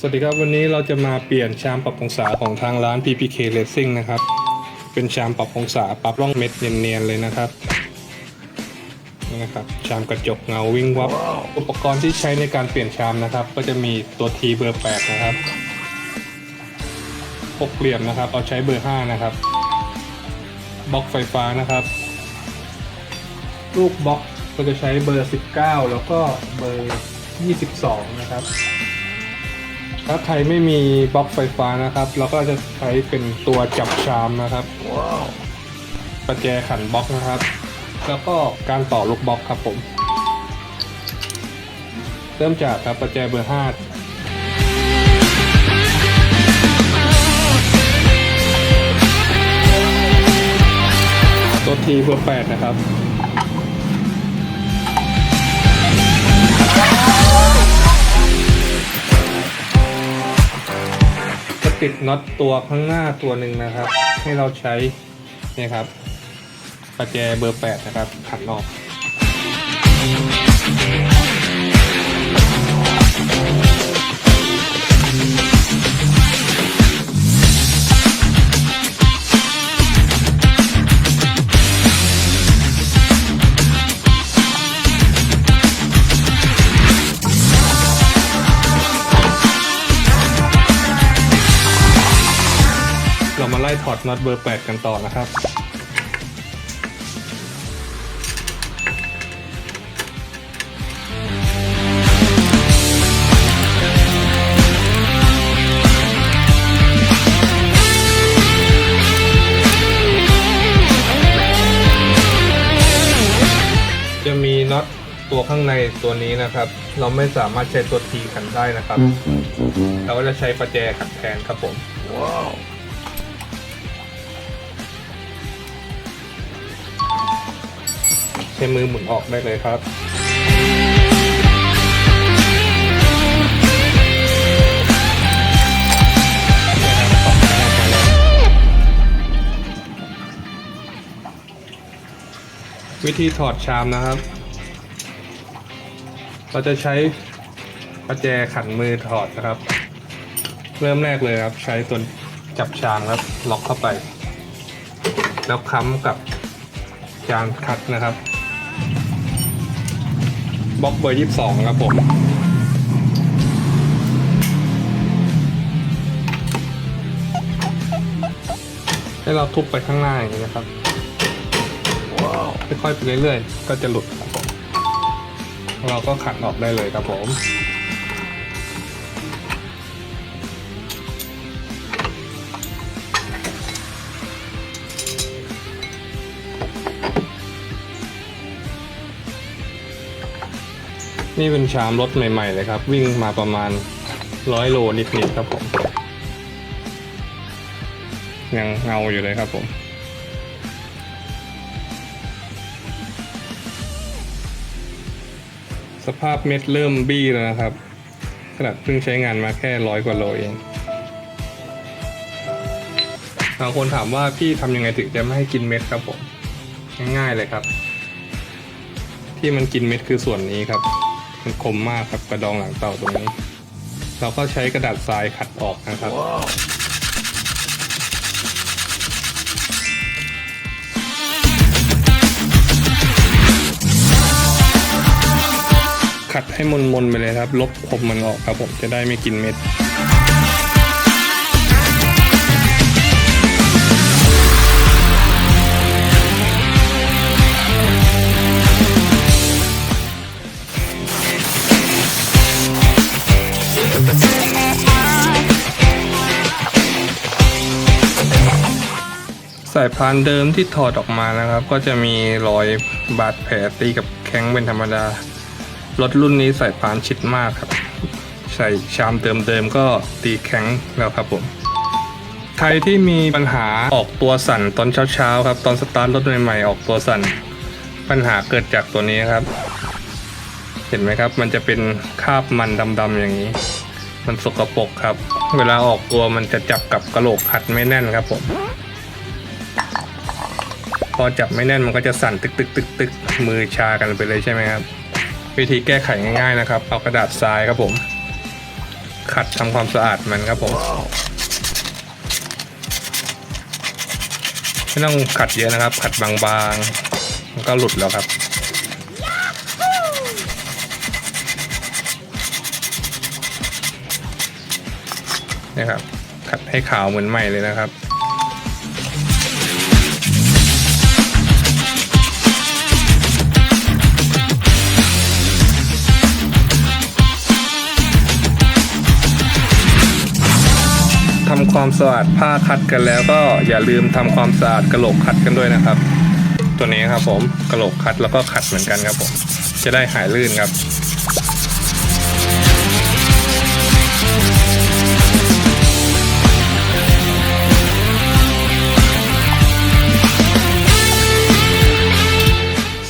สวัสดีครับวันนี้เราจะมาเปลี่ยนชามปรับองศาของทางร้าน PPK Racing นะครับ เป็นชามปรับองศาปรับร่องเม็ดเนียนๆเลยนะครับนี่นะครับ ชามกระจกเงาวิ่งวับ อุปกรณ์ที่ใช้ในการเปลี่ยนชามนะครับ ก็จะมีตัว T เบอร์ 8 นะครับหกเหลี่ยมนะครับ เอาใช้เบอร์ 5 นะครับบล็อกไฟฟ้านะครับ ลูกบล็อกก็จะใช้เบอร์ 19 แล้วก็เบอร์ 22 นะครับ ถ้าใครไม่มีบล็อกไฟฟ้านะครับ เราก็จะใช้เป็นตัวจับชามนะครับประแจขันบล็อกนะครับ แล้วก็การต่อลูกบล็อกครับผม เริ่มจากครับประแจเบอร์5ตัวทีเบอร์8นะครับ ติดน็อตตัวข้างหน้าตัวหนึ่งนะครับ ให้เราใช้นี่ครับประแจเบอร์ 8 นะครับขันออก น็อตเบอร์8กันต่อนะครับ จะมีน็อตตัวข้างในตัวนี้นะครับ เราไม่สามารถใช้ตัวทีขันได้นะครับ เราก็จะใช้ประแจขันแทนครับผม ใช้มือหมุนออกได้เลยครับวิธีถอดชามนะครับ เราจะใช้ประแจขันมือถอดนะครับ เริ่มแรกเลยครับ ใช้ตัวจับชามครับ ล็อกเข้าไป แล้วค้ำกับจานคัดนะครับ บล็อกเบอร์ยี่สิบสองครับผมให้เราทุบไปข้างหน้าอย่างนี้นะครับค่อยๆไปเรื่อยๆ ก็จะหลุดครับผม เราก็ขันออกได้เลยครับผม นี่เป็นชามรถใหม่ ๆ เลยครับ วิ่งมาประมาณร้อยโลนิด ๆ ครับผม ยังเงาอยู่เลยครับผม สภาพเม็ดเริ่มบี้แล้วนะครับขนาดเพิ่งใช้งานมาแค่ร้อยกว่าโลเองบางคนถามว่าพี่ทำยังไงถึงจะไม่ให้กินเม็ดครับผม ง่ายๆเลยครับ ที่มันกินเม็ดคือส่วนนี้ครับ มันคมมากครับกระดองหลังเต่าตรงนี้ เราก็ใช้กระดาษทรายขัดออกนะครับ ขัดให้มนๆไปเลยครับ ลบคมมันออกครับผมจะได้ไม่กินเม็ด สายพานเดิมที่ถอดออกมานะครับ ก็จะมีรอยบาดแผลตีกับแข้งเป็นธรรมดารถรุ่นนี้สายพานชิดมากครับ ใส่ชามเดิมๆก็ตีแข็งแล้วครับผมใครที่มีปัญหาออกตัวสั่นตอนเช้าๆครับ ตอนสตาร์ทรถใหม่ๆออกตัวสั่น ปัญหาเกิดจากตัวนี้ครับ เห็นไหมครับ มันจะเป็นคราบมันดำๆอย่างนี้ มันสกปรกครับ เวลาออกตัวมันจะจับกับกระโหลกขัดไม่แน่นครับผม พอจับไม่แน่นมันก็จะสั่นตึกตึกตึกตึกมือชากันไปเลยใช่ไหมครับ วิธีแก้ไขง่ายๆนะครับ เอากระดาษทรายครับผม ขัดทำความสะอาดมันครับผมไม่ต้องขัดเยอะนะครับ ขัดบางๆมันก็หลุดแล้วครับ นี่ครับขัดให้ขาวเหมือนใหม่เลยนะครับทำความสะอาดผ้าคัดกันแล้วก็อย่าลืมทำความสะอาดกระโหลกคัดกันด้วยนะครับ ตัวนี้ครับผมกระโหลกคัดแล้วก็ขัดเหมือนกันครับผม จะได้หายลื่นครับ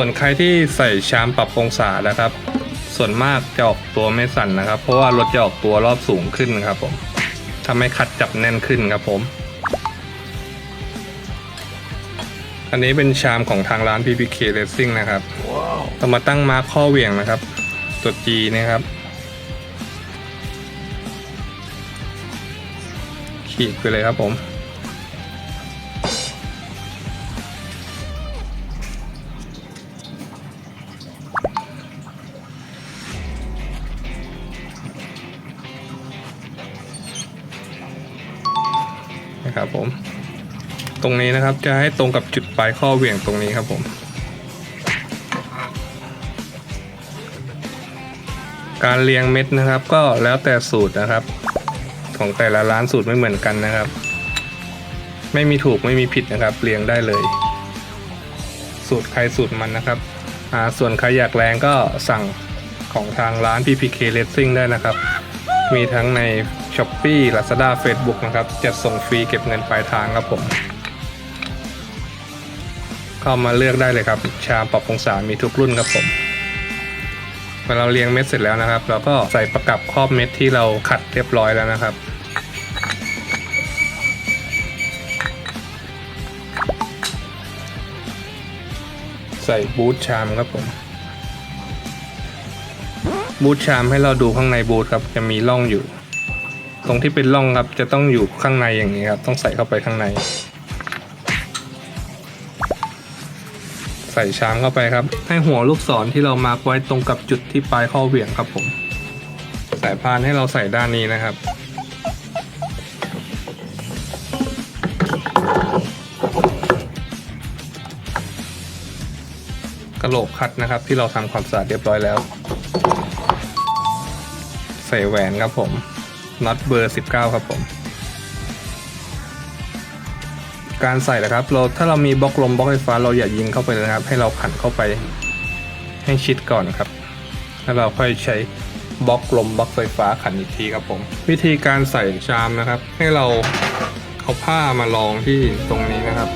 ส่วนใครที่ใส่ชามปรับองศานะครับ ส่วนมากจะออกตัวไม่สั่นนะครับ เพราะว่ารถจะออกตัวรอบสูงขึ้นครับผมทำให้คัดจับแน่นขึ้นครับผม อันนี้เป็นชามของทางร้าน PPK Racing นะครับเรามาตั้งมาร์คข้อเหวี่ยงนะครับ ตัว G นะครับ ขีดไปเลยครับผม รงนี้นะครับ จะให้ตรงกับจุดปลายข้อเหวี่ยงตรงนี้ครับผมการเรียงเม็ดนะครับ ก็แล้วแต่สูตรนะครับ ของแต่ละร้านสูตรไม่เหมือนกันนะครับ ไม่มีถูกไม่มีผิดนะครับ เรียงได้เลย สูตรใครสูตรมันนะครับอ่าส่วนใครอยากแรงก็สั่งของทางร้าน PPK Racing ได้นะครับ มีทั้งใน s h อ p e e Lazada Facebook นะครับจัดส่งฟรีเก็บเงินปลายทางครับผม เข้ามาเลือกได้เลยครับ ชามปรับองศามีทุกรุ่นครับผมเมื่อเราเรียงเม็ดเสร็จแล้วนะครับ เราก็ใส่ประกับครอบเม็ดที่เราขัดเรียบร้อยแล้วนะครับใส่บูทชามครับผม บูทชามให้เราดูข้างในบูทครับ จะมีร่องอยู่ ตรงที่เป็นร่องครับจะต้องอยู่ข้างในอย่างนี้ครับ ต้องใส่เข้าไปข้างใน ส่ช้ามเข้าไปครับ ให้หัวลูกศรที่เรามาร์กไว้ตรงกับจุดที่ปลายข้อเหวี่ยงครับผม สายพานให้เราใส่ด้านนี้นะครับ กระโหลกคัดนะครับที่เราทำความสะอาดเรียบร้อยแล้ว ใส่แหวนครับผมน็อตเบอร์ 19 ครับผม การใส่นะครับ เราถ้าเรามีบล็อกลมบล็อกไฟฟ้าเราอย่ายิงเข้าไปเลยนะครับ ให้เราขันเข้าไปให้ชิดก่อนครับ แล้วเราค่อยใช้บล็อกลมบล็อกไฟฟ้าขันอีกทีครับผม วิธีการใส่ชามนะครับ ให้เราเอาผ้ามารองที่ตรงนี้นะครับ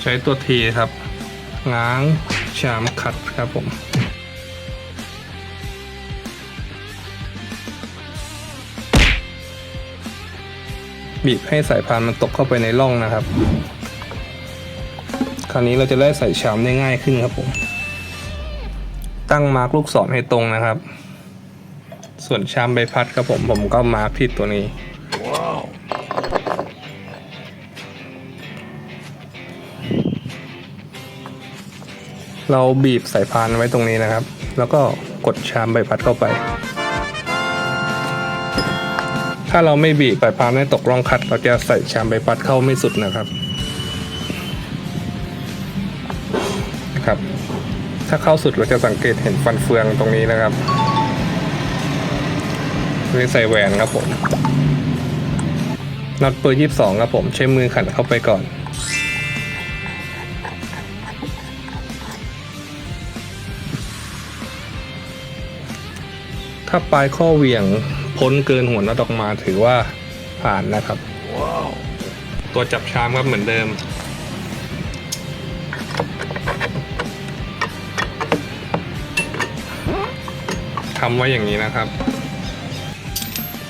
ใช้ตัวทีครับ ง้างชามขัดครับผม บีบให้สายพานมันตกเข้าไปในร่องนะครับ คราวนี้เราจะได้ใส่ชามได้ง่ายขึ้นครับผม ตั้งมาร์กลูกศรให้ตรงนะครับ ส่วนชามใบพัดครับผมผมก็มาร์กที่ตัวนี้ เราบีบสายพานไว้ตรงนี้นะครับ แล้วก็กดชามใบพัดเข้าไป ถ้าเราไม่บีบสายพานให้ตกร่องคัด เราจะใส่ชามใบพัดเข้าไม่สุดนะครับนะครับ ถ้าเข้าสุดเราจะสังเกตเห็นฟันเฟืองตรงนี้นะครับนี่ใส่แหวนครับผมน็อตเบอร์ยี่สิบสองครับผม ใช้มือขันเข้าไปก่อนถ้าปลายข้อเหวี่ยง พ้นเกินหัวน็อตออกมาถือว่าผ่านนะครับ ตัวจับชามครับเหมือนเดิม ทำไว้อย่างนี้นะครับ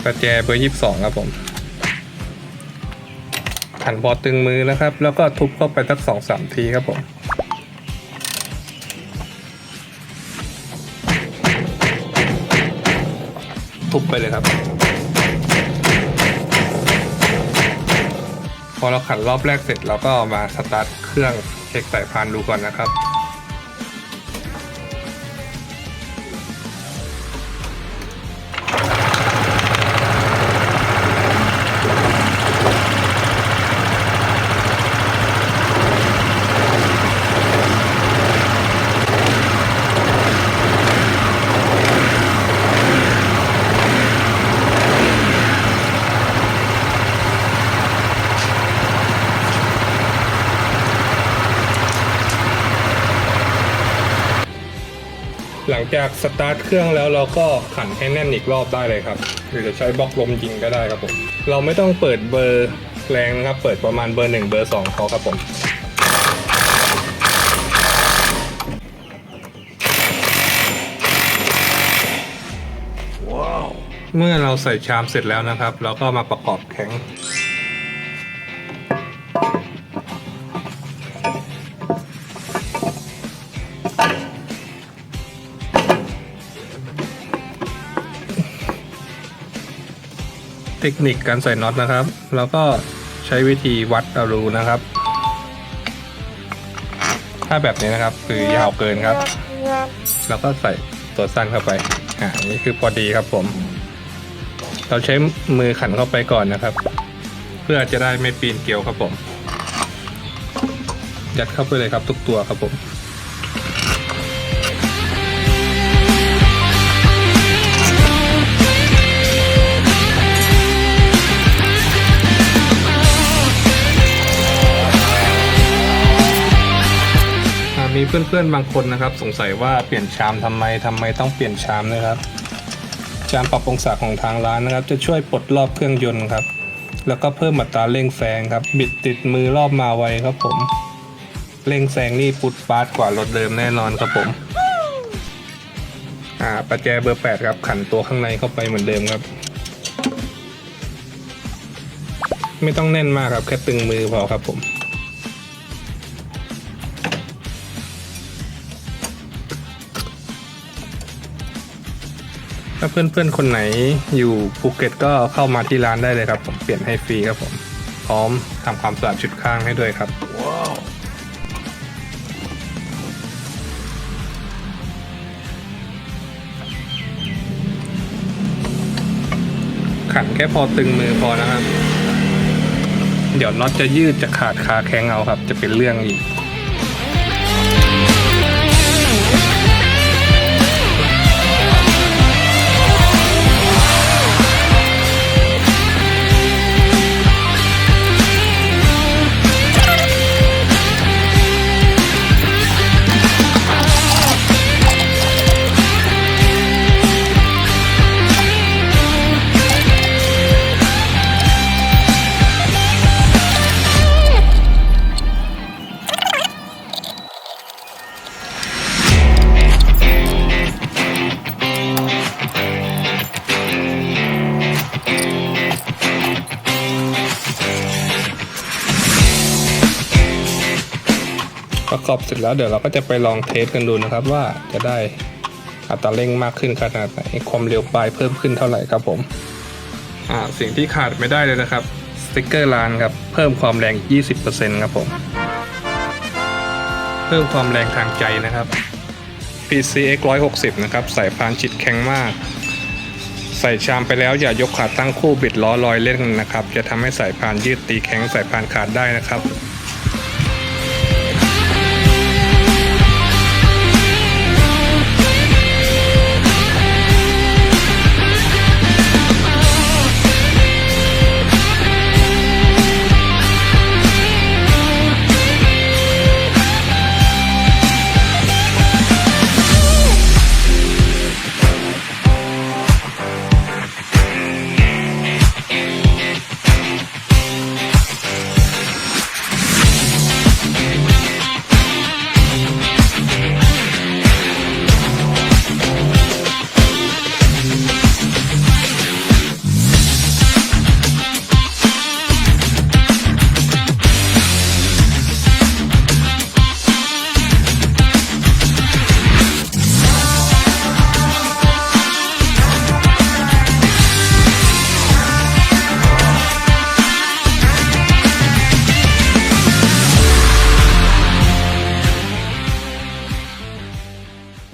ประแจเบอร์ยี่สิบสองครับผมขันพอตึงมือนะครับ แล้วก็ทุบเข้าไปสักสองสามทีครับผม ทุบไปเลยครับ พอเราขันรอบแรกเสร็จเราก็มาสตาร์ทเครื่องเช็คสายพานดูก่อนนะครับ จากสตาร์ทเครื่องแล้วเราก็ขันให้แน่นอีกรอบได้เลยครับ หรือจะใช้บล็อกลมยิงก็ได้ครับผม เราไม่ต้องเปิดเบอร์แรงนะครับ เปิดประมาณเบอร์หนึ่งเบอร์สองพอครับผมเมื่อเราใส่ชามเสร็จแล้วนะครับ เราก็มาประกอบแข็ง เทคนิคการใส่น็อตนะครับ แล้วก็ใช้วิธีวัดเอารูนะครับ ถ้าแบบนี้นะครับ คือยาวเกินครับ แล้วก็ใส่ตัวสั้นเข้าไปอ่านี่คือพอดีครับผม เราใช้มือขันเข้าไปก่อนนะครับ เพื่อจะได้ไม่ปีนเกลียวครับผม ยัดเข้าไปเลยครับทุกตัวครับผม เพื่อนๆบางคนนะครับ สงสัยว่าเปลี่ยนชามทำไมทำไมต้องเปลี่ยนชามนะครับ ชามปรับองศาของทางร้านนะครับ จะช่วยปลดรอบเครื่องยนต์ครับ แล้วก็เพิ่มอัตราเร่งแซงครับ บิดติดมือรอบมาไวครับผมเร่งแซงนี่ปุดปาดกว่ารถเดิมแน่นอนครับผมอ่าประแจเบอร์แปดครับขันตัวข้างในเข้าไปเหมือนเดิมครับ ไม่ต้องแน่นมากครับแค่ตึงมือพอครับผม ถ้าเพื่อนๆคนไหนอยู่ภูเก็ตก็เข้ามาที่ร้านได้เลยครับผมเปลี่ยนให้ฟรีครับผม พร้อมทำความสะอาดชุดข้างให้ด้วยครับขันแค่พอตึงมือพอนะครับ เดี๋ยวน็อตจะยืดจะขาดคาแข้งเอาครับ จะเป็นเรื่องอีก ร็จแล้วเดี๋ยวเราก็จะไปลองเทสกันดูนะครับว่าจะได้อัตราเร่งมากขึ้นขนาดไหนความเร็วปลายเพิ่มขึ้นเท่าไหร่ครับผมอ่าสิ่งที่ขาดไม่ได้เลยนะครับสติกเกอร์ลานครับเพิ่มความแรง20%ครับผม เพิ่มความแรงทางใจนะครับ PCX 160 นะครับใส่พานชิดแข็งมาก ใส่ชามไปแล้วอย่ายกขาตั้งคู่บิดล้อลอยเล่นนะครับ จะทำให้สายพานยืดตีแข็งสายพานขาดได้นะครับ